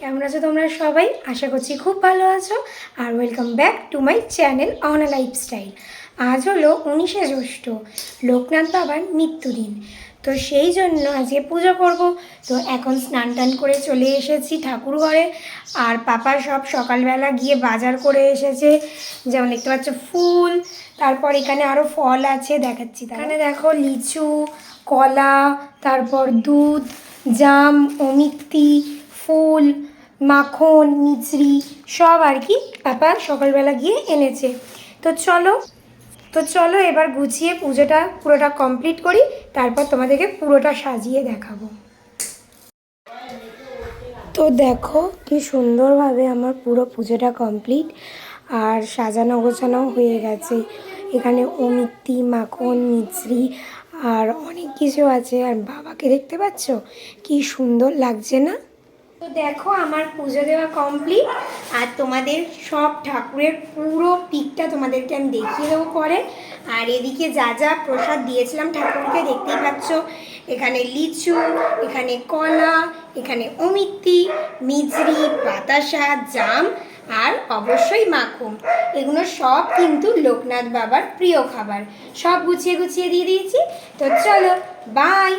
কেমন আছো তোমরা সবাই? আশা করছি খুব ভালো আছো আর welcome back to my channel on a lifestyle আজ হলো উনিশে জ্যৈষ্ঠ, লোকনাথ বাবার মৃত্যুদিন। তো সেই জন্য আজকে পুজো করব। তো এখন স্নান টান করে চলে এসেছি ঠাকুর ঘরে। আর পাপা সব সকালবেলা গিয়ে বাজার করে এসেছে। যেমন দেখতে পাচ্ছ ফুল, তারপর এখানে আরও ফল আছে, দেখাচ্ছি এখানে দেখো লিচু, কলা, তারপর দুধ, জাম, অমিত্তি ফুল, মাখন মিচড়ি সব আর কি পাপা সকালবেলা গিয়ে এনেছে। তো চলো তো চলো এবার গুছিয়ে পুজোটা পুরোটা কমপ্লিট করি, তারপর তোমাদেরকে পুরোটা সাজিয়ে দেখাবো। তো দেখো কি সুন্দরভাবে আমার পুরো পুজোটা কমপ্লিট আর সাজানো গোছানো হয়ে গেছে। এখানে অমিত্তি মাখন, মিছরি আর অনেক কিছু আছে। আর বাবাকে দেখতে পাচ্ছ? কি সুন্দর লাগছে না? তো দেখো আমার পুজো দেওয়া কমপ্লিট আর তোমাদের সব ঠাকুরের পুরো পিকটা তোমাদেরকে আমি দেখিয়ে দেবো পরে। আর এদিকে যা যা প্রসাদ দিয়েছিলাম ঠাকুরকে দেখতেই পাচ্ছ, এখানে লিচু, এখানে কলা, এখানে অমিত্তি, মিজরি, বাতাসা, জাম, আর অবশ্যই মাখন। এগুলো সব কিন্তু লোকনাথ বাবার প্রিয় খাবার। সব গুছিয়ে গুছিয়ে দিয়ে দিয়েছি। তো চলো বাই